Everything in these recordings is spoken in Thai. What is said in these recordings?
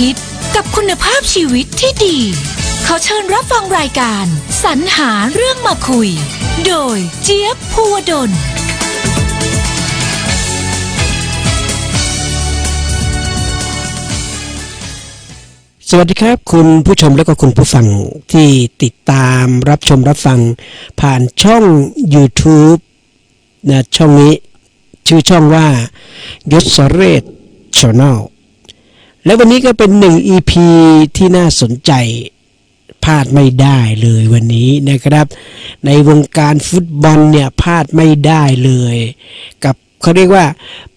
คิดกับคุณภาพชีวิตที่ดี ขอเชิญรับฟังรายการ สรรหาเรื่องมาคุย โดยเจี๊ยบภูวดลสวัสดีครับ คุณผู้ชมและก็คุณผู้ฟังที่ติดตามรับชมรับฟัง ผ่านช่อง YouTube นะช่องนี้ ชื่อช่องว่ายศเรศช n น e และวันนี้ก็เป็นหนึ่ง EP ที่น่าสนใจพลาดไม่ได้เลยวันนี้นะครับ ในวงการฟุตบอลเนี่ยพลาดไม่ได้เลย กับเขาเรียกว่า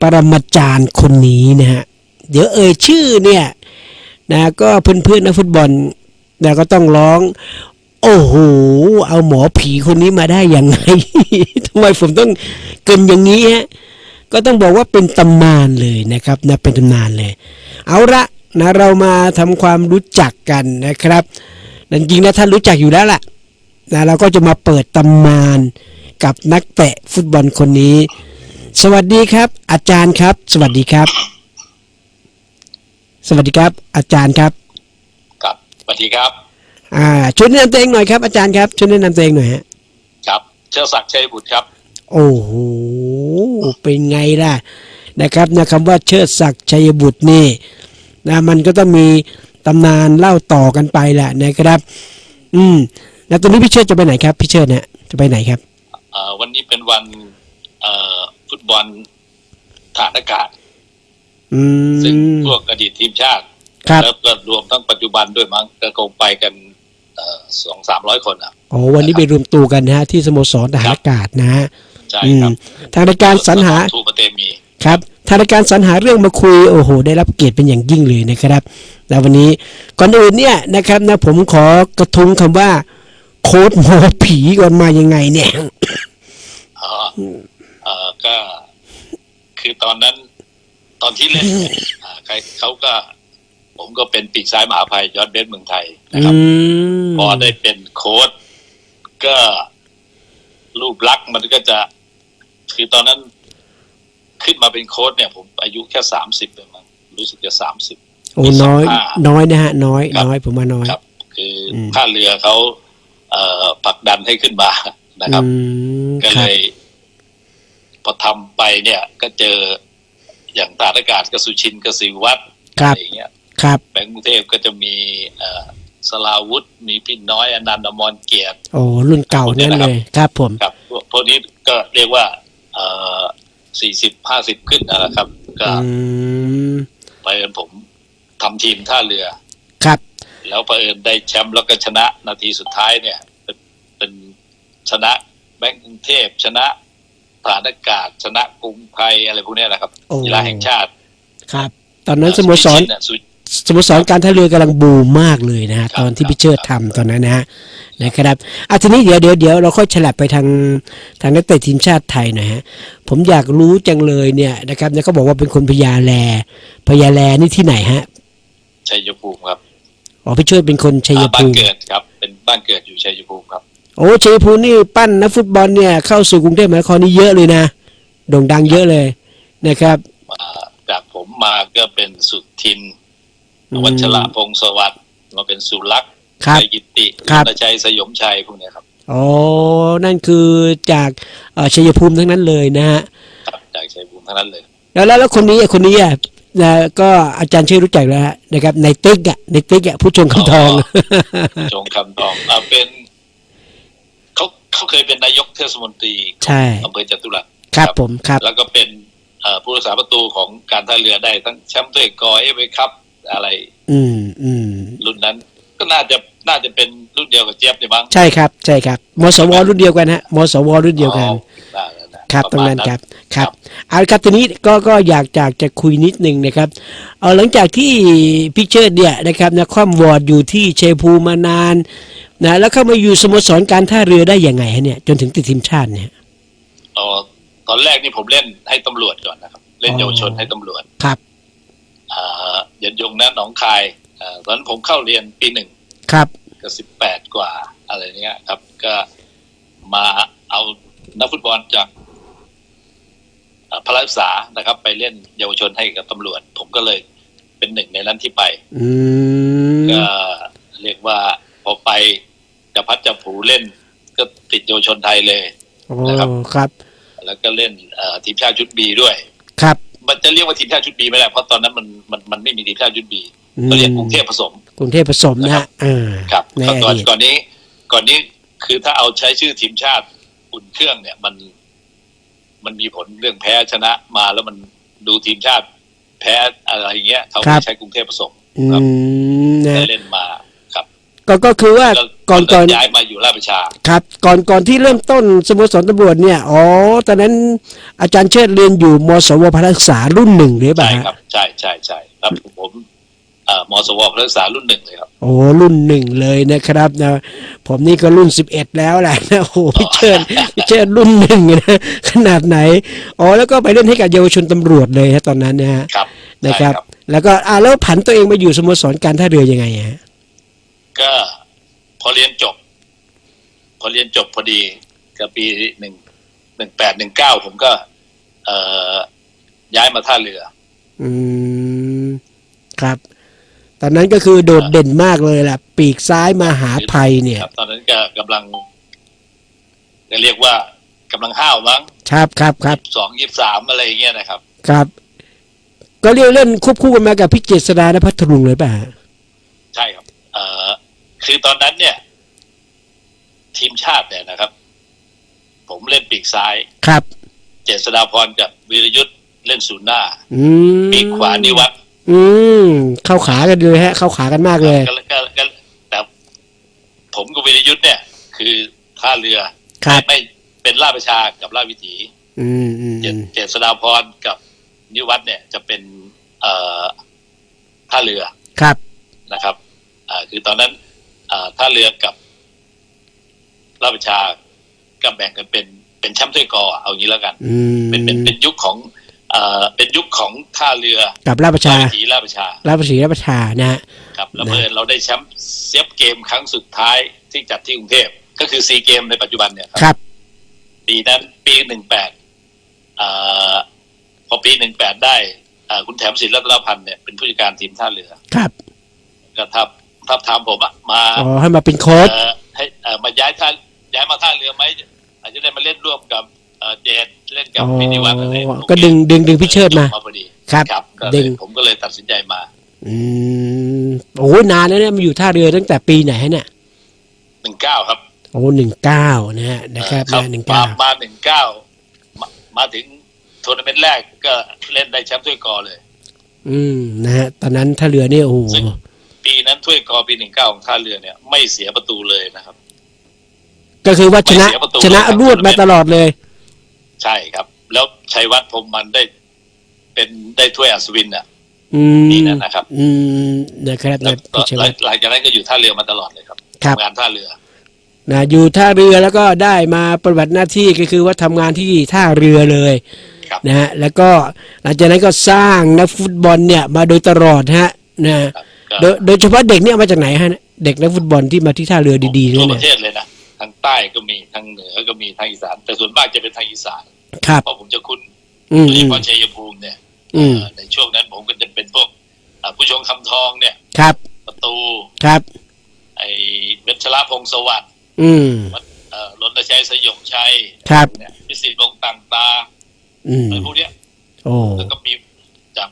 ปรมาจารย์คนนี้นะฮะเดี๋ยวเอ่ยชื่อเนี่ยนะก็เพื่อนๆนักฟุตบอลนะก็ต้องร้อง โอ้โห เอาหมอผีคนนี้มาได้ยังไงทำไมผมต้องเกินอย่างนี้ฮะก็ต้องบอกว่าเป็นตำนานเลยนะครับนะเป็นตำนานเลย เอาละนะเรามาทำความรู้จักกันนะครับแต่จริงๆนะท่านรู้จักอยู่แล้วล่ะนะเราก็จะมาเปิดตำนานกับนักเตะฟุตบอลคนนี้ สวัสดีครับ อาจารย์ครับ สวัสดีครับ สวัสดีครับ อาจารย์ครับ ครับสวัสดีครับ อ่าช่วยแนะนำตัวเองหน่อยครับอาจารย์ครับช่วยแนะนำตัวเองหน่อยฮะครับเชิดศักดิ์ชัยบุตรครับ โอ้โหเป็นไงล่ะ นะครับนะคำว่าเชิดศักดิ์ชัยบุตรนี่นะมันก็ต้องมีตำนานเล่าต่อกันไปแหละนะครับ อืม แล้วตอนนี้พี่เชิดจะไปไหนครับพี่เชิดเนี่ยจะไปไหนครับเอ่อวันนี้เป็นวันเอ่อฟุตบอลฐานอากาศอืซึ่งมพวกอดีตทีมชาติครับแล้วก็รวมทั้งปัจจุบันด้วยมั้งก็คงไปกันสองสามร้อยคนอะโอ้วันนี้ไปรวมตัวกันนะฮะที่สโมสรทหารอากาศนะฮะใช่อืคมรับทางรายการสรรหาทูปเตมี ครับทางรายการสรรหาเรื่องมาคุยโอ้โห ได้รับเกียรติเป็นอย่างยิ่งเลยนะครับแล้ววันนี้ก่อนอื่นเนี่ยนะครับนะผมขอกระทุ้งคำว่า โค้ดหมอผีก่อนมายังไงเนี่ยเอ่อเอ่อก็คือตอนนั้นตอนที่เล่นเนี่ยอ่าใครเขาก็ ผมก็เป็นปีกซ้ายมหาภัยยอดเบสเมืองไทยนะอืครับมพอได้เป็นโค้ดก็รูปลักษณ์มันก็จะ คือตอนนั้น ขึ้นมาเป็นโค้ดเนี่ย ผมอายุแค่สามสิบเองมั้งรู้สึกจะสามสิบโอ้น้อยมีสองห้าน้อยนะฮะ น้อยครับน้อยผมว่าน้อยครับ คืออมท่าเรือเขาเอ่อผลักดันให้ขึ้นมานะครับอืมก็คเลรับยพอทำไปเนี่ย ก็เจออย่างตากอากาศกสุชินกสิวัตรครัอะบไรอย่างเงี้ยครับแบงก์กรุงเทพก็จะมีเอ่อสลาวุธ มีพี่น้อยอนันต์อมรเกียรติโอ้รุ่นเก่านั่นเลยครับผมครับพวกพวกนี้ก็เรียกว่าเอ่อ สี่สิบห้าสิบขึ้นนะครับ ก็อืมไปเอิญผมทำทีมท่าเรือ ครับ แล้วเผอิญได้แชมป์แล้วก็ชนะนาทีสุดท้ายเนี่ย เป็นเป็นชนะแบงก์กรุงเทพชนะฐานอากาศชนะกรุงไทยอะไรพวกเนี้ยนะครับโอ้ กีฬาแห่งชาติครับ ตอนนั้นสโมสรสุชินน่ะ สุสโมสรการท่าเรือกำลังบูมมากเลยนะฮะครับตอนที่ครับพี่เชิดทำตอนนั้นนะฮะนะครับอะทีนี้เดี๋ยวเดี๋ยวเดี๋ยวเราค่อยฉลับไปทางทางนักเตะทีมชาติไทยหน่อยฮะผมอยากรู้จังเลยเนี่ยนะครับเนี่ยเขาบอกว่าเป็นคนพญาแลพญาแลนี่ที่ไหนฮะชัยภูมิครับอ๋อพี่เชิดเป็นคนชัยอ่าบ้าภูนมิเกิดครับ เป็นบ้านเกิดอยู่ชัยภูมิครับโอ้ชัยภูมินี่ปั้นนักฟุตบอลเนี่ยเข้าสู่กรุงเทพมหานครนี่เยอะเลยนะโด่งดังเยอะเลยนะครับอ่าจากผมมาก็เป็นสุทินอืม วัชระพงศ์สวัสดิ์มาเป็นสุรักษ์ครับชัยกิติครับนชัยสยมชัยพวกเนี้ยครับอ๋อ นั่นคือจากเอ่อชัยภูมิทั้งนั้นเลยนะฮะ ครับจากชัยภูมิทั้งนั้นเลย แล้วแล้วแล้วคนนี้อะคนนี้อะนะก็อาจารย์ชื่อรู้จักแล้วฮะนะครับในติ๊กอะในติ๊กอะผู้ชงคำทองจงคำทองอ่าเป็นเขาเขาเคยเป็นนายกเทศมนตรีใช่ อำเภอจตุรัส ครับผมครับ แล้วก็เป็นเอ่อผู้รักษาประตูของการท่าเรือได้ทั้งแชมป์ถ้วยกอเอฟเอคัพ อะไร อืมอืมรุ่นนั้น ก็น่าจะน่าจะเป็นรุ่นเดียวกับเจี๊ยบเนี่ยมั้งใช่ครับ ใช่ครับมสวรุ่นเดียวกันฮะมสวรุ่นเดียวกันอ๋อได้ได้ได้ครับตปะรงมาณนั้นครับครับเอาละครับทีนี้ก็ก็อยากจากจะคุยนิดนึงนะครับเอาหลังจากที่พี่เชิดเนี่ยนะครับนะคว่ำวอร์ดอยู่ที่เชยภูมิมานานนะแล้วเข้ามาอยู่สโมสรการท่าเรือได้ยังไงฮะเนี่ยจนถึงติดทีมชาติเนี่ยอ๋อตอนแรกนี่ผมเล่นให้ตำรวจก่อนนะครับ เล่นอ๋อเยาวชนให้ตำรวจครับอ่า เย็นยงนะหนองคายอ่าตอนนั้นผมเข้าเรียนปีหนึ่งครับก็สิบแปดกว่าอะไรเนี้ยครับ ก็มาเอานักฟุตบอลจากอ่าพละศึกษานะครับ ไปเล่นเยาวชนให้กับตำรวจ ผมก็เลยเป็นหนึ่งในนั้นที่ไปอืมก็เรียกว่าพอไปจะพัดจะผูเล่น ก็ติดเยาวชนไทยเลยโอ้นะครับครับ แล้วก็เล่นเอ่อทีมชาติชุดบีด้วยครับ มันจะเรียกว่าทีมชาติชุดบีไม่ได้เพราะตอนนั้นมันมันมันไม่มีทีมชาติชุดบีอืมก็เรียกกรุงเทพผสมกรุงเทพผสมนะครัฮะบอ่าครับในก่อนอดีตก่อนนี้ก่อนนี้คือถ้าเอาใช้ชื่อทีมชาติอุ่นเครื่องเนี่ยมัน มันมีผลเรื่องแพ้ชนะมาแล้วมันดูทีมชาติแพ้อะไรอย่างเงี้ยเขาไม่ใช้กรุงเทพผสมอืครับมนะได้เล่นมาครับ ก็ก็คือว่าแล้วก่อนก่อนย้ายมาอยู่ราชประชาครับ ก่อนก่อนที่เริ่มต้นสโมสรตำรวจเนี่ยอ๋อตอนนั้นอาจารย์เชิดเรียนอยู่มสวพนักศึกษารุ่นหนึ่งหรือเปล่าใช่ฮะครับใช่ใช่ใช่ครับผมเอ่อมสวนักศึกษารุ่นหนึ่งเลยครับโอ้รุ่นหนึ่งเลยนะครับนะผมนี่ก็รุ่นสิบเอ็ดแล้วแหละนะโอ้โหพี่เชิดพี่เชิดรุ่นหนึ่งนะขนาดไหนอ๋อแล้วก็ไปเล่นให้กับเยาวชนตำรวจเลยฮะตอนนั้นนะฮะครับนะครับใช่แล้วก็อ่าแล้วผันตัวเองมาอยู่สโมสรการท่าเรือยังไงฮะ ก็พอเรียนจบ พอเรียนจบพอดีกับปีหนึ่งหนึ่งแปดหนึ่งเก้าผมก็ เอ่อย้ายมาท่าเรือ อืม ครับ ตอนนั้นก็คือโดดเด่นมากเลยแหละปีกซ้ายมาหาภัยเนี่ยครับ ตอนนั้นก็กำลังจะเรียกว่ากำลังห้าวมั้งครับครับครับสองยี่สามอะไรอย่างเงี้ยนะครับ ครับ ก็เรียกเล่นควบคู่กันมากับพี่เจษดานพัทรุงเลยป่ะฮะ ใช่ครับ เอ่อ คือตอนนั้นเนี่ย ทีมชาติเนี่ยนะครับ ผมเล่นปีกซ้าย ครับ เจษฎาพรกับวีรยุทธ์เล่นศูนย์หน้าอืมปีกขวานิวัฒน์อืม เข้าขากันเลยฮะ เข้าขากันมากเลยก็ก็ก็แต่ผมกับวีรยุทธ์เนี่ย คือท่าเรือครับไม่เป็นล่าชประชากับล่าชวิถีอืมอืมเจอืมเจษฎาพรกับนิวัฒน์เนี่ย จะเป็น เอ่อท่าเรือครับนะครับ อ่า คือตอนนั้นอ่า ท่าเรือกับราชประชาก็แบ่งกันเป็นเป็นแชมป์ถ้วยกอเอางี้แล้วกันอืมเป็นเป็นเป็นยุคของเอ่อเป็นยุคของท่าเรือกับราชประชาวิถีราชประชาราชประสีราชประชานะฮะครับแล้วนะเมื่อญเราได้แชมป์เซฟเกมครั้งสุดท้ายที่จัดที่กรุงเทพก็คือซีเกมในปัจจุบันเนี่ยครับครับปีนั้นปีหนึ่งแปดพอปีหนึ่งแปดได้อ่าคุณแถมศิลป์รัตนพันธ์เนี่ยเป็นผู้จัดการทีมท่าเรือครับก็ทับ ทับทามผมอะมาอ๋อให้มาเป็นโค้ชเอ่อให้เอ่อมาย้ายท่าย้ายมาท่าเรือไหมอาจจะได้มาเล่นร่วมกับเอ่อเจนเล่นกับอ๋อพินิวัฒน์อะไรก็ดึงดึงดึงพี่เชิดมา พอดีครับ ครับก็เลดึยง ผมก็เลยตัดสินใจมา อืมโอ้ยนานแล้วเนี่ยมาอยู่ท่าเรือตั้งแต่ปีไหนฮะเนี่ยหนึ่งเก้าครับโอ้หนึ่งเก้านะฮะนะครับเอ่อนะหนึ่งมาเก้ามาหนึ่งเก้ามามาถึงทัวร์นาเมนต์แรกก็เล่นได้แชมป์ถ้วยกอเลย อืมนะฮะตอนนั้นท่าเรือเนี่ยโอ้โหซึ่ง ปีนั้นถ้วยกอปีหนึ่งเก้าของท่าเรือเนี่ย ไม่เสียประตูเลยนะครับ ก็คือว่าชนะ ไม่เสียประตูชนะเลยครับ รวดมาตลอดเลย ใช่ครับ แล้วชัยวัฒน์พรหมมันได้ เป็นได้ถ้วยอัศวินอะ อืมปีนั้นนะครับ อืมนะครับแล้วนะพี่ชัยวัฒน์หลังจากนั้นก็อยู่ท่าเรือมาตลอดเลยครับครับ ทำงานท่าเรือ นะอยู่ท่าเรือแล้วก็ได้มาปฏิบัติหน้าที่ก็คือว่าทำงานที่ท่าเรือเลยครับ นะฮะแล้วก็หลังจากนั้นก็สร้างนักฟุตบอลเนี่ยมาโดยตลอดฮะ นะครับก็โดยโดยเฉพาะเด็กเนี่ยมาจากไหนฮะเด็กนักฟุตบอลที่มาที่ท่าเรือดีๆทั่เนี่วยปนะระเทศเลยนะทางใต้ก็มีทางเหนือก็มีทางอีสาน แต่ส่วนมากจะเป็นทางอีสานครับ เพราะผมจะคุ้นอืมโดยอืเฉมพาะชัยภูมิเนี่ยอืมเอ่อในช่วงนั้นผมก็จะเป็นพวกอ่าผู้ชงคำทองเนี่ยครับประตูครับ ไอ้เวชระพงศ์สวัสดิ์อืมเอ่อรณชัยสยองชัยครับ เนี่ยพิสิทธิ์วงศ์ต่างตาอืมอะไรพวกเนี้ย โอ้แล้วก็มีจาก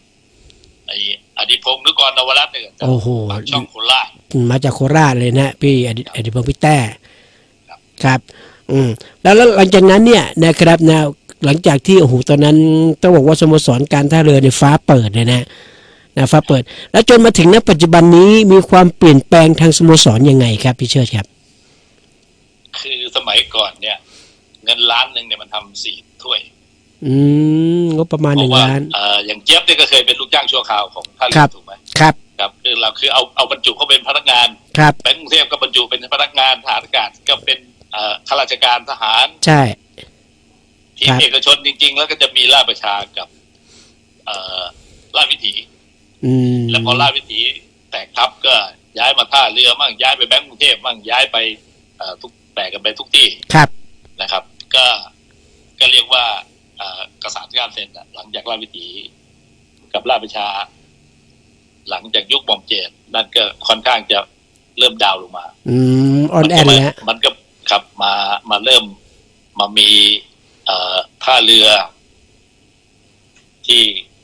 ไอ้ อดิพงศ์นึกกรนวรัตน์เนี่ยจากโอ้โหปากช่องโคราชมาจากโคราชเลยนะพี่อดิอดิพงศ์พี่แต้ครับครับอืมแล้วแล้วหลังจากนั้นเนี่ยนะครับนะหลังจากที่โอ้โหตอนนั้นต้องบอกว่าสโมสรการท่าเรือในยฟ้าเปิดเลยนะนะฟ้าเปิด แล้วจนมาถึงณปัจจุบันนี้มีความเปลี่ยนแปลงทางสโมสรยังไงครับพี่เชิดครับ คือสมัยก่อนเนี่ย เงินล้านหนึ่งเนี่ยมันทำสี่ถ้วย อืมงบประมาณเพหนึ่ราะงว่าล้าน เอ่ออย่างเจี๊ยบเนี่ยก็เคยเป็นลูกจ้างชั่วคราวของท่าเรืครัอบถูกไหมครับครับคือเราคือเอาเอาบรรจุเขาเป็นพนักงานครับ แบงก์กรุงเทพก็บรรจุเป็นพนักงานทหารอากาศก็เป็นเอ่อข้าราชการทหารใช่ ทีครัมบเอกชนจริง ๆ แล้วก็จะมีราชประชากับเอ่อราชวิถีอืมแล้วพอราชวิถีแตกทับก็ย้ายมาท่าเรือมั่งย้ายไปแบงก์กรุงเทพมั่งย้ายไปเอ่อทุกแตกกันไปทุกที่ครับ นะครับ ก็ก็เรียกว่า เอ่อกระสานการเซ็นอะหลังจากราชวิถีกับราชประชา หลังจากยุคบอมเจนนั่นก็ค่อนข้างจะเริ่มดาวน์ลงมา อืมออนแอนมัก็แล้วมันก็ครับมามาเริ่มมามีเอ่อท่าเรือ ที่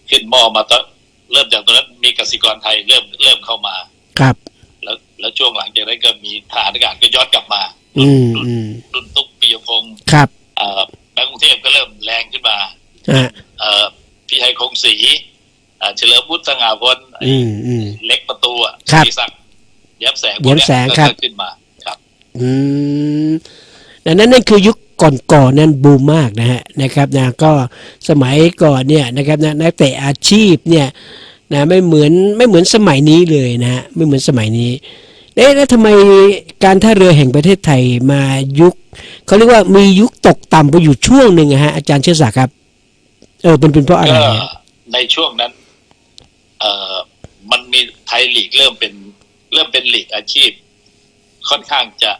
ขึ้นหม้อมาตอนเริ่มจากตอนนั้นมีกสิกรไทยเริ่มเริ่มเข้ามา ครับ แล้วแล้วช่วงหลังจากนั้นก็มีทหารอากาศก็ย้อนกลับมาอืมรุ่นอืมรุ่นตุ๊กปิยพงศ์ครับเอ่อแบงก์กรุงเทพก็เริ่มแรงขึ้นมาอ่า เอ่อพี่ไทยคงศรีเอ่อเฉลิมวุฒิสง่าพลไอ้อืมอืม เล็กประตูอะครับศศักดิ์แย้มแสงแย้มแสงพวกเนี้ยครับ ก็ขึ้นมาครับ อืมดังนั้นนั่นคือยุคก่อนๆนั้นบูมมากนะฮะนะครับนะก็สมัยก่อนเนี่ยนะครับนะนักเตะอาชีพเนี่ยนะไม่เหมือนไม่เหมือนสมัยนี้เลยนะฮะไม่เหมือนสมัยนี้เอ๊ะแล้วทำไมการท่าเรือแห่งประเทศไทยมายุคเขาเรียกว่ามียุคตกต่ำไปอยู่ช่วงหนึ่งอะฮะอาจารย์เชื่อศักดิ์ครับเออเป็นเป็นเพราะอะไรก็ฮะในช่วงนั้น เอ่อมันมีไทยลีกเริ่มเป็น เริ่มเป็นลีกอาชีพ ค่อนข้างจะ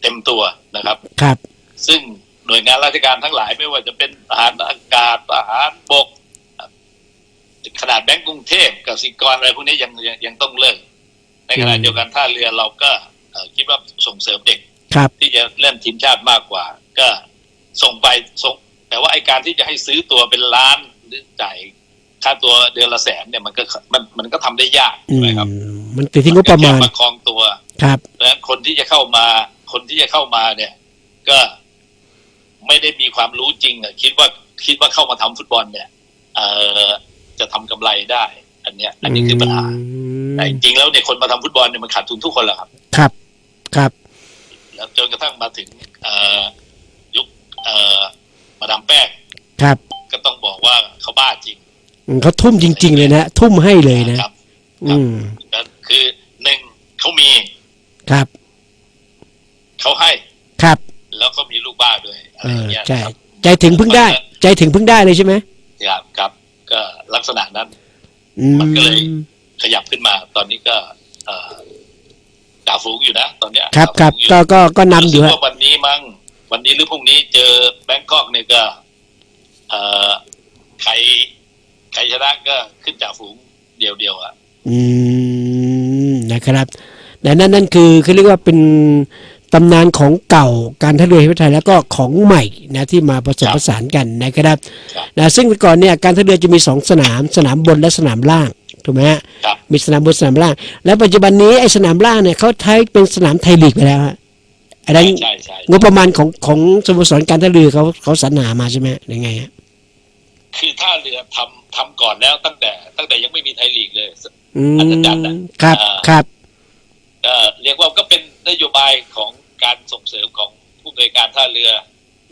เต็มตัวนะครับ ครับ ซึ่งหน่วยงานราชการทั้งหลายไม่ว่าจะเป็นทหารอากาศทหารบก ขนาดแบงก์กรุงเทพกับสิกรอะไรพวกนี้ยังยังยังต้องเลิก ในขณะอืมเดียวกันท่าเรือเราก็เอ่อคิดว่าส่งเสริมเด็กครับที่จะเล่นทีมชาติมากกว่า ก็ส่งไปส่ง แต่ว่าไอการที่จะให้ซื้อตัวเป็นล้านหรือจ่ายค่าตัวเดือนละแสนเนี่ยมันก็มันมันก็ทำได้ยากอืใช่มไหมครับ มันติดที่งบประมาณนก็แค่ประคองตัว ครับและคนที่จะเข้ามา คนที่จะเข้ามาเนี่ย ก็ไม่ได้มีความรู้จริงอะคิดว่าคิดว่าเข้ามาทำฟุตบอลเนี่ย เอ่อจะทำกำไรได้ อันเนี้ย อันนี้คือปัญหามแต่จริงๆแล้วเนี่ยคนมาทำฟุตบอลเนี่ยมันขาดทุนทุกคนแหละครับ ครับ ครับ แล้วจนกระทั่งมาถึง เอ่อยุคเอ่อ มาดามแป้งครับ ก็ต้องบอกว่าเขาบ้าจริงอืมเขาทุ่มจริง ๆ เลยนะทุ่มให้เลยนะครับอืมก็คือหนึ่งเขามีครับเขาให้ครับ แล้วก็มีลูกบ้าด้วยอะเอไรออย่างเงี้ยใช่ครับใจถึงพึ่งได้ ใจถึงพึ่งได้เลยใช่ไหมครับครับ ก็ลักษณะนั้นอืมมันก็เลยขยับขึ้นมา ตอนนี้ก็เอ่อจ่าฝูงอยู่นะ ตอนเนี้ยครับครับจ่าฝูงก็ก็ก็นำรู้อสึยู่กฮะว่าวันนี้มั้ง วันนี้หรือพรุ่งนี้เจอแบงกอกเนี่ยก็เอ่อใครใครชนะก็ขึ้นจ่าฝูงเดียวเดียวๆอะ อืมนะครับแต่นั่นนั่นคือคือเรียกว่าเป็นตำนานของเก่าการท่าเรือแห่งประเทศไทยแล้วก็ของใหม่นะที่มาผสมผสานกันนะครับ นะซึ่งแต่ก่อนเนี่ยการท่าเรือจะมีสองสนามสนามบนและสนามล่างถูกไหมฮะครับ มีสนามบนสนามล่าง แล้วปัจจุบันนี้ไอ้สนามล่างเนี่ยเขาใช้เป็นสนามไทยลีกไปแล้วฮะ อันนั้นใช่ใช่งบประมาณของของสโมสรการท่าเรือเขาเขาสรรหามาใช่ไหมยังไงฮะคือท่าเรือทำทำก่อนแล้วตั้งแต่ ตั้งแต่ยังไม่มีไทยลีกเลยอืมอัศจรรย์นะครับอ่าครับก็เรียกว่าก็เป็นนโยบายของการส่งเสริมของผู้อำนวยการท่าเรือ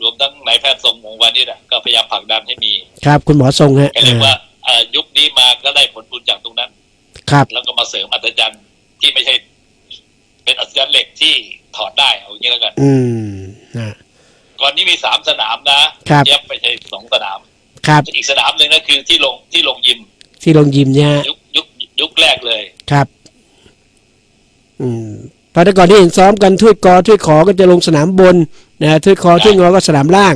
รวมทั้งนายแพทย์ทรงวงศ์วานิชอะก็พยายามผลักดันให้มี ครับ คุณหมอทรงฮะก็เรียกว่าอ่าเอ่อยุคนี้มาก็ได้ผลบุญจากตรงนั้น ครับ แล้วก็มาเสริมอัศจรรย์ที่ไม่ใช่ เป็นอัศจรรย์เหล็กที่ ถอดได้เอาอย่างนี้แล้วกัน อืมนะก่อนนี้มีสามสนามนะครับเย็บไม่ใช่สองสนาม ครับอีกสนามหนึ่งก็คือที่ลงที่ลงยิม ที่ลงยิมเนี่ยฮะยุคยุคยุคแรกเลยครับ อืมเพราะแต่ก่อนที่เห็นซ้อมกันถ้วยกอถ้วยขอก็จะลงสนามบนนะถ้วยคอถ้วยงอก็สนามล่าง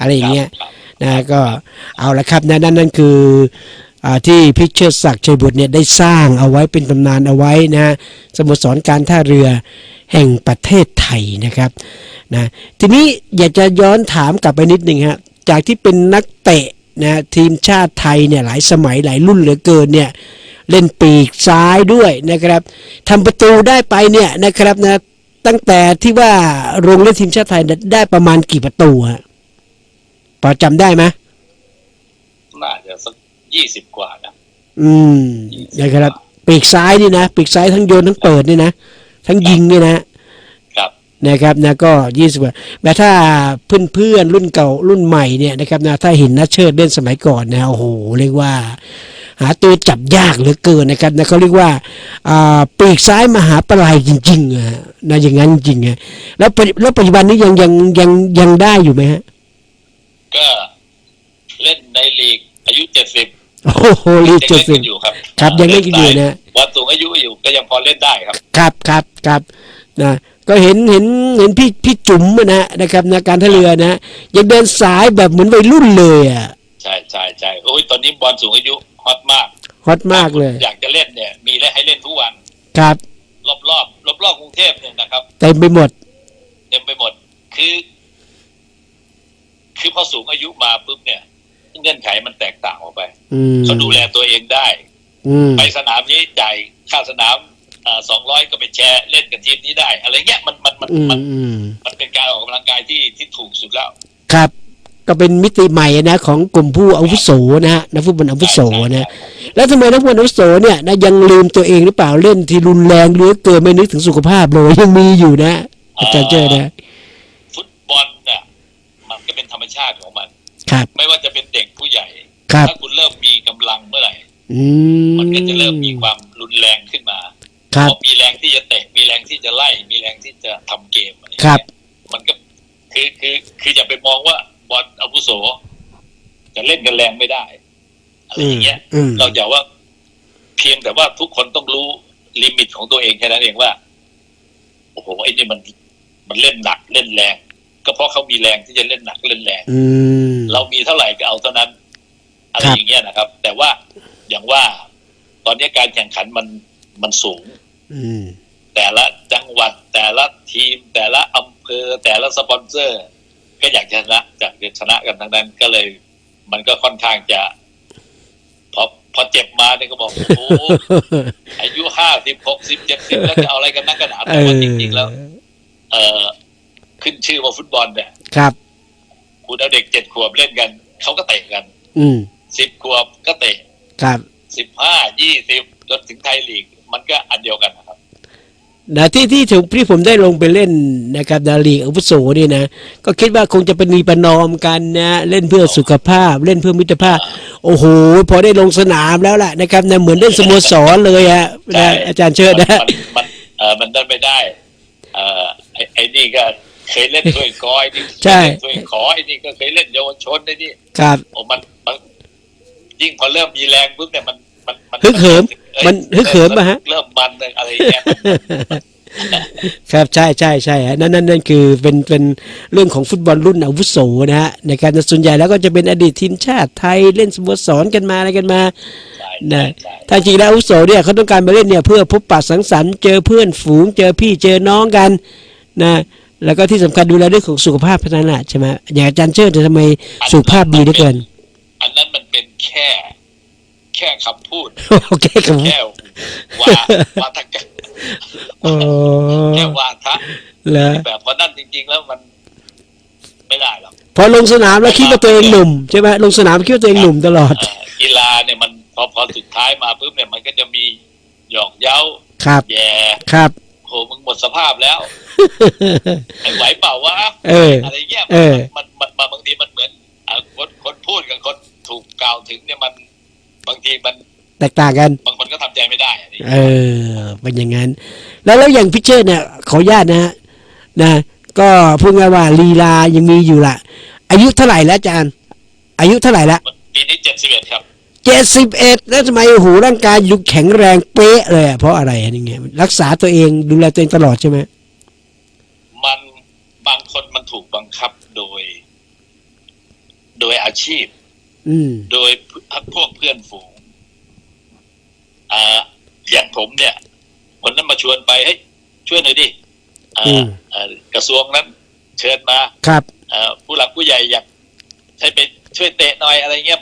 อะไรอย่างเงี้ยครับนะก็เอาละครับนะนั่นนั่นคืออ่า ที่พิเชษศักดิ์ชัยบุตรเนี่ยได้สร้างเอาไว้เป็นตำนานเอาไว้นะสโมสรการท่าเรือแห่งประเทศไทยนะครับนะทีนี้อยากจะย้อนถามกลับไปนิดหนึ่งฮะจากที่เป็นนักเตะนะทีมชาติไทยเนี่ยหลายสมัยหลายรุ่นเหลือเกินเนี่ยเล่นปีกซ้ายด้วยนะครับทำประตูได้ไปเนี่ยนะครับนะตั้งแต่ที่ว่าลงเล่นทีมชาติไทยเนี่ยได้ประมาณกี่ประตูฮะพอจำได้ไหมน่าจะสัก ยี่สิบกว่านะอืมนะครับปีกซ้ายนี่นะปีกซ้ายทั้งโยนทั้งเปิดนี่นะทั้งยิงนี่นะครับนะครับนะก็ยี่สิบกว่าแต่ถ้าเพื่อนเพื่อนๆรุ่นเก่ารุ่นใหม่เนี่ยนะครับนะถ้าเห็นนัชเชิดเล่นสมัยก่อนนะโอ้โหเรียกว่า หาตัวจับยากเหลือเกินนะครับนะเขาเรียกว่าอ่าปีกซ้ายมหาปลายจริงๆอะนะอย่างนั้นจริงๆอะแล้วปัจจุแล้วปัจจุบันนี้ยังยังยังยังได้อยู่ไหมฮะก็เล่นในลีกอายุเจ็ดสิบ โอ้โหรีเจ็ดสิบอยู่ครับครับยังเล่นกันอยู่นะบอลสูงอายุอยู่ก็ยังพอเล่นได้ครับ ครับครับครับนะก็เห็นเห็นเห็นพี่พี่จุ๋มอะนะนะครับนะการท่าเรือนะยังเดินสายแบบเหมือนวัยรุ่นเลยอะใช่ใช่ใช่โอ้ยตอนนี้บอลสูงอายุฮอตมากฮฮอตมากเลย อยากจะเล่นเนี่ย มีเล่นให้เล่นทุกวันครับ รอบรอบรอบรอบๆกรุงเทพเนี่ยนะครับเต็มไปหมดเต็มไปหมดคือ คือพอสูงอายุมาปุ๊บเนี่ย เงื่อนไขมันแตกต่างออกไปอืมเขาดูแลตัวเองได้อืมไปสนามนี้จ่ายค่าสนามสองร้อยก็ไปแชร์เล่นกับทีมนี้ได้ อะไรเงี้ยมันมันมันอืมมันอืมมันเป็นการออกกำลังกายที่ที่ถูกสุดแล้ว ครับ ก็เป็นมิติใหม่นะ ของกลุ่มผู้อาวุโสนะฮะนักฟุตบอลอาวุโสนะแล้วทำไมนักฟุตบอลอาวุโสเนี่ยนะยังลืมตัวเองหรือเปล่าเล่นที่รุนแรงเหลือเกินไม่นึกถึงสุขภาพเลยยังมีอยู่นะอาจารย์เจอนะฟุตบอลเนี่ยมันก็เป็นธรรมชาติของมัน ครับ ไม่ว่าจะเป็นเด็กผู้ใหญ่ ครับ ถ้าคุณเริ่มมีกำลังเมื่อไหร่ อืมมันก็จะเริ่มมีความรุนแรงขึ้นมาครับ พอมีแรงที่จะเตะมีแรงที่จะไล่ มีแรงที่จะทำเกมอะไรอย่างครัเงี้บยมันก็คือคือคืออย่าไปมองว่าบอลอาวุโส จะเล่นกันแรงไม่ได้อะไรอือมย่างเงี้ยอืม เราจะว่าเพียงแต่ว่าทุกคนต้องรู้ลิมิตของตัวเองแค่นั้นเองว่า โอ้โหไอ้นี่มันมันเล่นหนักเล่นแรง ก็เพราะเขามีแรงที่จะเล่นหนักเล่นแรงอืม เรามีเท่าไหร่ก็เอาเท่านั้น อะไรครับ อย่างเงี้ยนะครับ แต่ว่าอย่างว่าตอนนี้การแข่งขันมันมันสูง อืม แต่ละจังหวัดแต่ละทีม แต่ละอำเภอแต่ละสปอนเซอร์ ก็อยากจะชนะอยากจะชนะกันทั้งนั้นก็เลย มันก็ค่อนข้างจะ พอพอเจ็บมาเนี่ยก็บอก โอ้โหอายุห้าสิบหกสิบเจ็ดสิบแล้วจะเอาอะไรกันนักกันหนาเอแต่ว่าอจริงๆแล้ว เออ ขึ้นชื่อว่าฟุตบอลเนี่ยครับ คุณเอาเด็กเจ็ดขวบเล่นกัน เขาก็เตะกัน อืมสิบขวบก็เตะครับสิบห้ายี่สิบจนถึงไทยลีก มันก็อันเดียวกันนะครับนะที่ที่ถึงที่ผมได้ลงไปเล่นนะครับดาลีกอาวุโสนี่นะ ก็คิดว่าคงจะเป็นมีประนอมกันนะเล่นเพื่อสุขภาพ เล่นเพื่อมิตรภาพ โอ้โหพอได้ลงสนามแล้วล่ะนะครับนะเหมือนเล่นสโมสรเลยฮะใช่นะอาจารย์เชิดนะมันมันเออมันได้ไม่ได้ เออไอ้ไอ้นี่ก็ เคยเล่นถ้วยกอยนี่ใช่เคยเล่นถ้วยขอไอ้นี่ก็เคยเล่นเยาวชนไอ้นี่ครับโอ้มันมันยิ่งพอเริ่มมีแรงปุ๊บเนี่ยมันมันมันฮึกเหิมอ้ยมันฮึกเหิมปะฮะเริ่มมันเลยอะไรอย่างเงี้ยครับใช่ใช่ใช่ฮะนั่นนั่นนั่นคือเป็นเป็นเรื่องของฟุตบอลรุ่นอาวุโสนะฮะในการส่วนใหญ่แล้วก็จะเป็นอดีตทีมชาติไทยเล่นสโมสรกันมาอะไรกันมาใช่นะใช่ถ้าจริงแล้วอาวุโสเนี่ยเขาต้องการมาเล่นเนี่ยเพื่อพบปะสังสรรค์เจอเพื่อนฝูงเจอพี่เจอน้องกันนะ แล้วก็ที่สำคัญดูแลเรื่องของสุขภาพเท่านั้นแหละใช่ไหมอย่างอาจารย์เชิดเนี่ยทำไมสุขภาพดีเหลือเกิน อันนั้นมันเป็นแค่ แค่คำพูดโอเคครับผมแค่วาวาทกรรมโอ้แค่วาทะเหรอแบบเพราะนั่นจริง ๆ แล้วมันไม่ได้หรอกพอลงสนามแล้วคิดว่าตัวเองหนุ่มใช่ไหมลงสนามคิดว่าตัวเองหนุ่มตลอดเอ่อกีฬาเนี่ยมันพอพอสุดท้ายมาปุ๊บเนี่ยมันก็จะมีหยอกเย้าครับแย่ครับโหมึงหมดสภาพแล้วไอ้ไหวเปล่าวะเอออะไรเงี้ยเออมันมันมันบางทีมันเหมือนอะคนคนพูดกับคนถูกกล่าวถึงเนี่ยมันบางทีมันแตกต่างกัน บางคนก็ทำใจไม่ได้อะไรเงี้ยเออ เป็นอย่างนั้น แล้วแล้วอย่างพิเชอร์เนี่ยขออนุญาตนะฮะนะ ก็พูดง่ายว่าลีลายังมีอยู่ละอายุเท่าไหร่แล้วอาจารย์ อายุเท่าไหร่ละปีนี้เจ็ดสิบเอ็ดครับ เจ็ดสิบเอ็ดแล้วทำไมโอ้โหร่างกายยุแข็งแรงเป๊ะเลยอะเพราะอะไรอย่างเงี้ยรักษาตัวเองดูแลตัวเองตลอดใช่ไหมมันบางคนมันถูกบังคับโดย โดยอาชีพ อืมโดยพวกเพื่อนฝูงอ่าอย่างผมเนี่ยคนนั้นมาชวนไปเฮ้ยช่วยหน่อยดิอ่าอืมอ่ากระทรวงนั้น เชิญมาครับอ่าผู้หลักผู้ใหญ่อยากให้ไปช่วยเตะหน่อยอะไรเงี้ยมัน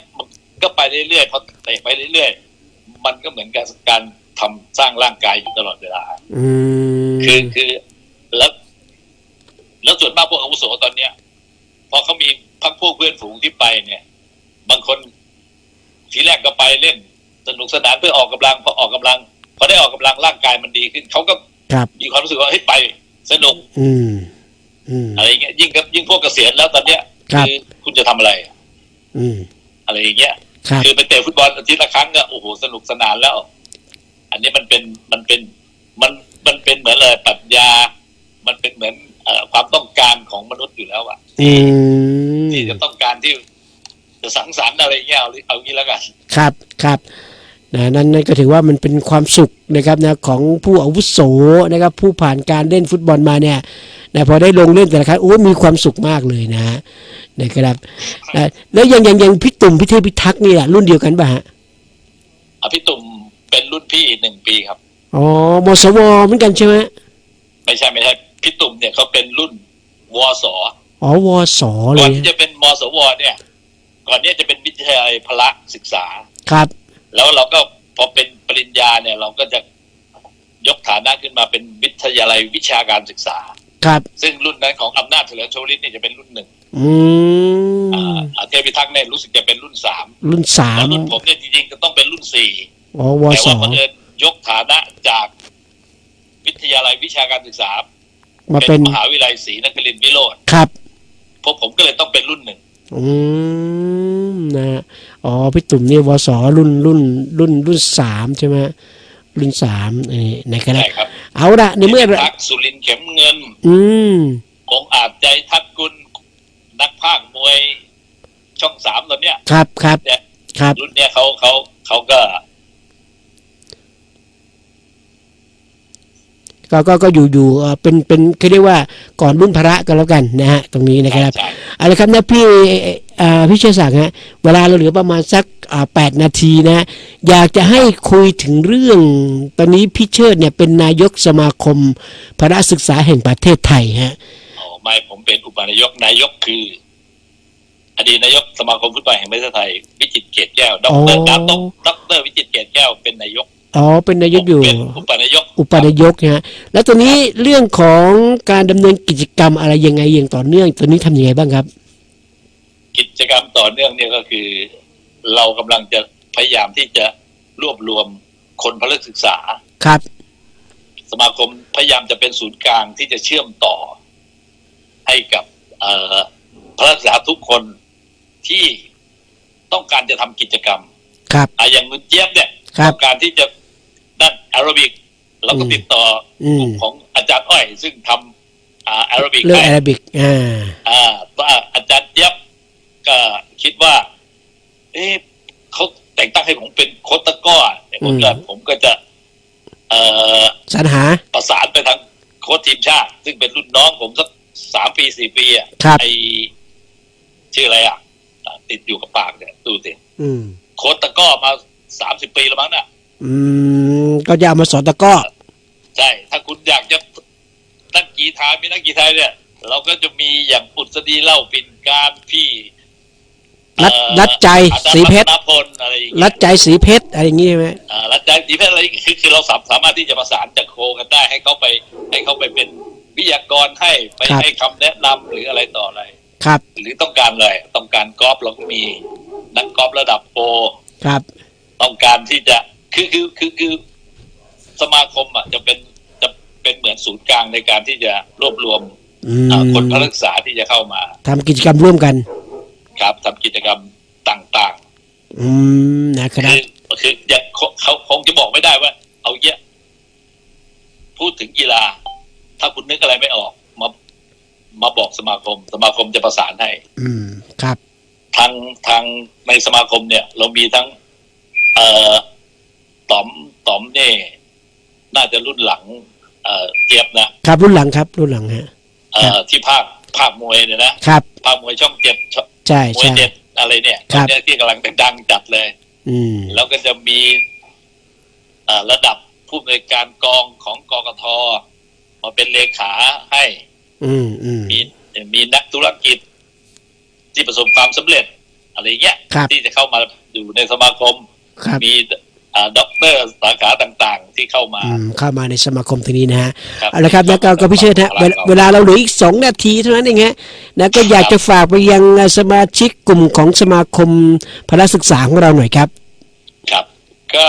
ก็ไปเรื่อยๆพอเตะไปเรื่อยๆ มันก็เหมือนกับการทำสร้างร่างกายอยู่ตลอดเวลาอืมคือคือแล้วแล้วส่วนมากพวกอาวุโสตอนเนี้ยพอเขามีพักพวกเพื่อนฝูงที่ไปเนี่ย บางคนทีแรกก็ไปเล่น สนุกสนานเพื่อออกกำลังพอออกกำลังพอได้ออกกำลังร่างกายมันดีขึ้นเขาก็ครับมีความรู้สึกว่าเฮ้ยไป สนุกอืมอืมอะไรเงี้ยยิ่งกับยิ่งพวกเกษียณแล้วตอนเนี้ยครับอคุณจะทำอะไร อืมอะไรอย่างเงี้ย ครับคือไปเตะฟุตบอลอาทิตย์ละครั้งก็โอ้โหสนุกสนานแล้ว อันนี้มันเป็นมันเป็นมันมันเป็นเหมือนเลยปรัชญา มันเป็นเหมือนเอ่อความต้องการของมนุษย์อยู่แล้วอะอืมที่จะต้องการที่จะสังสรรค์อะไรเงี้ยเอาเอางี้แล้วกัน ครับครับนะนั่นนั่นก็ถือว่ามันเป็นความสุขนะครับนะของผู้อาวุโสนะครับ ผู้ผ่านการเล่นฟุตบอลมาเนี่ยนะพอได้ลงเล่นแต่ละครั้งโอ้ยมีความสุขมากเลยนะฮะ นะครับนะแล้วอย่างอย่างอย่างพี่ตุ่มพี่เทพพิทักษ์นี่แหละรุ่นเดียวกันป่ะฮะอะพี่ตุ่มเป็นรุ่นพี่หนึ่งปีครับอ๋อมสวเหมือนกันใช่ไหมไม่ใช่ไม่ใช่พี่ตุ่มเนี่ยเขาเป็นรุ่นวสอ๋อวสเลก่อนยที่จะเป็นมสวเนี่ย ก่อนเนี้จะเป็นวิทยาลัยพละศึกษาครับ แล้วเราก็พอเป็นปริญญาเนี่ย เราก็จะยกฐานะขึ้นมาเป็นวิทยาลัยวิชาการศึกษา ครับ ซึ่งรุ่นนั้นของอำนาจเฉลิมโชลิตเนี่ยจะเป็นรุ่นหนึ่งอืมอ่าอาเทพิทักษ์เนี่ยรู้สึกจะเป็นรุ่นสามรุ่นสาแล้วมรุ่นผมเนี่ยจริงๆจะต้องเป็นรุ่นสี่อ๋อวแต่สว่าบังเอิญยกฐานะจากวิทยาลัยวิชาการศึกษา มาเป็เป็นนมหาวิทยาลัยศรีนครินทร์วิโรธครับพวกผมก็เลยต้องเป็นรุ่นหนึ่งอืมนะฮะอ๋อพี่ตุ่มนี่วสรุ่นรุ่น รุ่นรุ่นสามใช่ไหม รุ่นสามนี่นะครับใช่ครับเอาละในเมื่อทักษ์สุรินทร์เข็มเงิน อืมองค์อาจใจทัดกุลนักภาคมวยช่องสามตอนเนี้ย ครับครับเนี่ยครับรุ่นเนี้ยเขาเขาเขาก็ก็ก็ก็อยู่อยู่เอ่อเป็นเป็นเขาเรียกว่าก่อนรุ่นพระก็แล้วกันนะฮะตรงนี้นะครับใช่เอาละครับนะพี่เอ่อพี่เชษศักดิ์ฮะเวลาเราเหลือประมาณสักอ่าแปดนาทีนะ อยากจะให้คุยถึงเรื่อง ตอนนี้พี่เชิดเนี่ยเป็นนายกสมาคมพระศึกษาแห่งประเทศไทยฮะอ๋อไม่ผมเป็นอุปนายกนายกคือ อดีตนายกสมาคมฟุตบอลแห่งประเทศไทย วิจิตรเกตแก้วดอ๋รอดาตดรวิจิตรเกตแก้วเป็นนายก อ๋อเป็นนายกอยู่ผมเป็นอุปนายกอุปนายกฮะแล้วตอนนี้เรื่องของการดำเนินกิจกรรมอะไรยังไงอย่างต่อเนื่องตอนนี้ทำยังไงบ้างครับ กิจกรรมต่อเนื่องเนี่ยก็คือ เรากำลังจะพยายามที่จะรวบรวมคนพละศึกษา ครับ สมาคมพยายามจะเป็นศูนย์กลางที่จะเชื่อมต่อ ให้กับเอ่อพละศึกษาทุกคนที่ต้องการจะทำกิจกรรมครับอะอย่างคุณเจี๊ยบเนี่ยครับต้องการที่จะด้าน แอโรบิกเราก็อืมติดต่ออมกลุ่มของอาจารย์อ้อย ซึ่งทำอ่าแอโรบิกเรื่องให้แอรบิกอ่าอ่าว่าอาจารย์เจี๊ยบก็คิดว่า เอ๊ะเขาแต่งตั้งให้ผมเป็นโค้ชตะกร้อแต่ผมก็ผมก็จะ เอ่อสรรหาประสานไปทางโค้ชทีมชาติ ซึ่งเป็นรุ่นน้องผมสักสามปีสี่ปีอะครับไอชื่ออะไรอะอะ ติดอยู่กับปากเนี่ยดูสิอืมโค้ชตะกร้อมาสามสิบปีแล้วมั้งน่ะ อืมก็จะเอามาสอนตะกร้อใช่ ถ้าคุณอยากจะนักกีฬามีนักกีฬาเนี่ย เราก็จะมีอย่างปุษดีเล่าปิ่นการพี่รัดเอ่อรัดใจอาจารย์สีเพชรรัตนพลอะไรอย่างเงี้ยรัดใจสีเพชรอะไรอย่างงี้ใช่ไหมอ่ารัดใจสีเพชรอะไรคือคือเราสามสามารถที่จะประสานจากโคกันได้ ให้เขาไป ให้เขาไปเป็นวิทยากรให้ไปให้คำแนะนำหรืออะไรต่ออะไร ครับหรือต้องการอะไรต้องการกอล์ฟเราก็มีนักกอล์ฟระดับโปร ครับ ต้องการที่จะ คือคือคือคือสมาคมอะจะเป็นจะเป็นเหมือนศูนย์กลางในการที่จะรวบรวมอืมอ่าคนพละศึกษาที่จะเข้ามา ทำกิจกรรมร่วมกัน ครับทำกิจกรรมต่างอืมนะคๆรัคืบ อคืออย่างเขาเขาคงจะบอกไม่ได้ว่า เอาเยอะพูดถึงกีฬา ถ้าคุณนึกอะไรไม่ออกมามาบอกสมาคม สมาคมจะประสานให้ อืมครับ ทางทางในสมาคมเนี่ย เรามีทั้ง เอ่อ ต๋อมต๋อมเนี่ยน่าจะรุ่นหลัง เอ่อเจี๊ยบนะครับรุ่นหลังครับ รุ่นหลังฮะ เอ่อที่ภาคภาคมวยเนี่ยนะครับ ภาคมวยช่องเจ็ดช่องใช่มวยใช่ เจ็ดอะไรเนี่ยครัตอบ นเนี้ยที่กำลังดังจัดเลย อืม แล้วก็จะมีเอ่อระดับผู้อำนวยการกองของกกทมาเป็นเลขาให้อืมอืม มีมีนักธุรกิจ ที่ประสบความสำเร็จ อะไรเงี้ย ครับ ที่จะเข้ามาอยู่ในสมาคม ครับ มีอ่า ด็อกเตอร์สาขาต่างๆ ที่เข้ามาอืมเข้ามาในสมาคมตรงนี้นะฮะครับเอาละครับแล้วก็ก็พี่เชิดฮะเวลาเวลาเราเหลืออีกสองนาทีเท่านั้นเองฮะนะก็อยากจะฝากไปยังสมาชิกกลุ่มของสมาคมพละศึกษาของเราหน่อยครับ ครับ ก็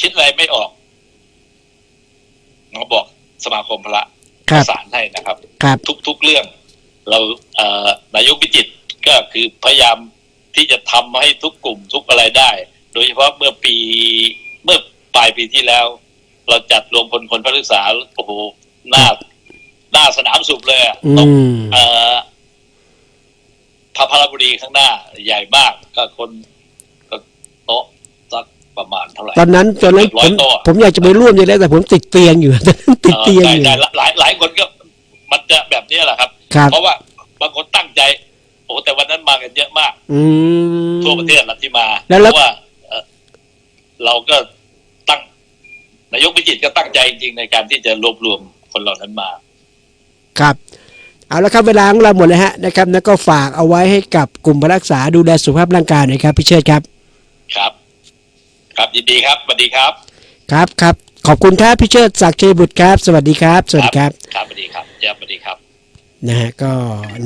คิดอะไรไม่ออกเราบอกสมาคมพละคปรับระสานให้นะครับครับ ทุกๆเรื่อง เราเอ่อนายกวิจิตรก็คือพยายาม ที่จะทำให้ทุกกลุ่มทุกอะไรได้ โดยเฉพาะเมื่อปีเมื่อปลายปีที่แล้ว เราจัดรวมพลคนพระศึกษาโอ้โหหน้าหน้าสนามสุบเลยตรงเอ่อพระพราบุรีข้างหน้า ใหญ่มากก็คนก็โต๊ะสักประมาณเท่าไหร่ตอนนั้นตอนนั้นผมผมอยากจะไปร่วมอยู่แล้วแต่ผมติดเตียงอยู่ติดเตียงอยู่หลายหลายคนก็มันจะแบบนี้แหละครับ เพราะว่าบางคนตั้งใจ อ้แต่วันนั้นมากันเยอะมาก อืม ทั่วประเทศละที่มาแล้วแล้วเพราะว่าเอ่อเราก็ตั้งนายกพิจิตรก็ตั้งใจจริงๆในการที่จะรวบรวมคนเหล่านั้นมา ครับ เอาละครับเวลาของเราหมดเลยฮะนะครับแล้วก็ฝากเอาไว้ให้กับกลุ่มรักษาดูแลสุขภาพร่างกายหน่อยครับพี่เชิดครับ ครับ ครับยินดีครับสวัสดีครับ ครับครับขอบคุณครับพี่เชิดศักดิ์ชัยบุตรครับ สวัสดีครับ สวัสดีครับครับสวัสดีครับเจ้าสวัสดีครับ นะฮะก็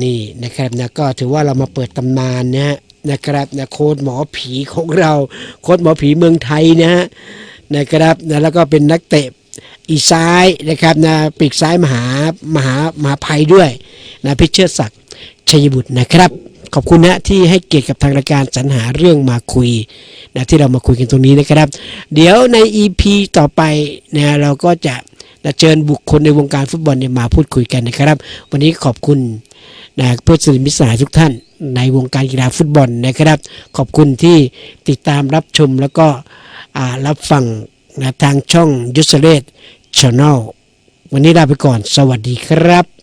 นี่นะครับนะก็ถือว่าเรามาเปิดตำนานนะฮะนะครับนะโค้ดหมอผีของเราโค้ดหมอผีเมืองไทยนะฮะนะครับนะแล้วก็เป็นนักเตะอีซ้ายนะครับนะปีกซ้ายมหามหามหาภัยด้วยนะพิเชษศักดิ์ชัยบุตรนะครับขอบคุณนะที่ให้เกียรติกับทางรายการสรรหาเรื่องมาคุยนะที่เรามาคุยกันตรงนี้นะครับ เดี๋ยวใน EP ต่อไปนะเราก็จะ นะเชิญบุคคลในวงการฟุตบอลเนี่ยมาพูดคุยกันนะครับ วันนี้ขอบคุณนะเพื่อนสนิทมิตรสหายทุกท่าน ในวงการกีฬาฟุตบอลนะครับ ขอบคุณที่ติดตามรับชมแล้วก็รับฟังนะทางช่องยุสเลตช n แนลวันนี้ลาไปก่อน สวัสดีครับ